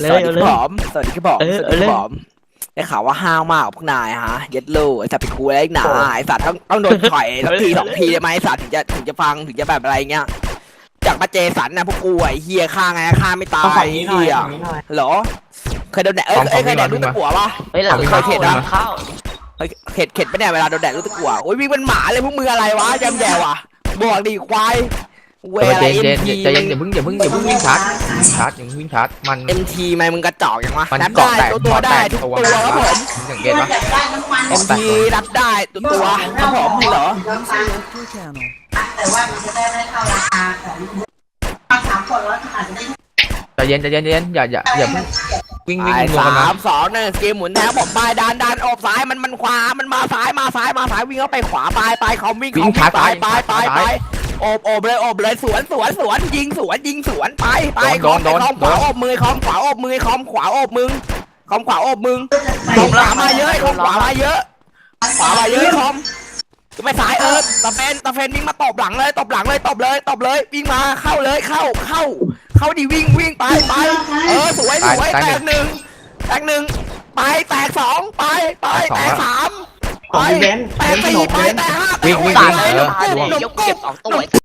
เลสวัสยดีเอาคเลรับยผมสวัสดีครับผมเออสวัสดีคเอาเลยรับผมได้ข่าวว่าห้าวมากกับพวกนายฮะ เย็ดโลไอ้สัตว์เป็นกูอะไรหนาไอ้สัตว์ต้องต้องโดนถอยสักทีสองทีได้ไหมไอ้สัตว์ถึงจะถึงจะฟังถึงจะแบบอะไรเงี้ย จากมาเจสันนะพวกกูไอ้เฮียฆ่าไงฆ่าไม่ตายเอาฝั่งนี้หน่อยเฮียฝั่งนี้หน่อยเหรอ เคยโดนแดดเอ้ยของเอ้ยเคยแดดของรู้ตะกัวปะเฮ้ยหลังเอาเข้าไปเขตหนะลังเข้าเฮ้ยเข็ดเข็ดปะเนี่ยเวลาโดนแดดรู้ตะกัวโอ้ยวิ่งเป็นหมาเลยพวกมืออะไรวะจำแย่ว่ะบอกดีควาย เวเอออะไรเจนเอ็เจมนทีใจเย็นอย่าเพิ่งอย่าเพิ่งอย่าเพิ่งวิ่งชาร์จชาร์จอย่าเพิ่งวิ่งชาร์จมันเอ็มทีไหมมึงกระจอกอย่างวะมันนับเกาะได้แตกตัวตัวเกาะแตได้กทุกตัวตัวครับผมมึงสังเกตปะเอ็มทีรับได้ตัวตัวครับผมเหรอแต่ว่ามันจะได้ไม่เท่าราคาของมาสามคนแล้วอาจจะได้ใจเย็นใจเย็นใจเย็นอย่าอย่าอย่าเพิ่งวิ่งวิ่งไอ้รวมกันสานะมสองหนึ่งเกมหมุนแถวผมไปดันดันออกซ้ายมันมันขวามันมาซ้ายมาซ้ายมาซ้ายวิ่งเข้าไปขวาไปไปเขาวิ่งเขาวิ่งไปไปไปไป โอบโอบเลยโอบเลยสวนสวนสวนยิงสวนยิงสวนไปไปคอมคอมขวาโอบมือคอมขวาโอบมือคอมขวาโอบมึงคอมขวาโอบมึงคอมขวามาเยอะคอมขวามาเยอะขวามาเยอะคอมไม่สายเออตะเฟนตะเฟนวิ่งมาตบหลังเลยตบหลังเลยตบเลยตบเลยวิ่งมาเข้าเลยเข้าเข้า เข้าดิวิ่งวิ่งไปไปเออสวยสวยแตกหนึ่งแตกหนึ่งไปแตกสองไปไปแตกสาม ไปแตกสี่ไปแตกห้าแตกหกตายเลยตายเลยยกเก็บสองตัว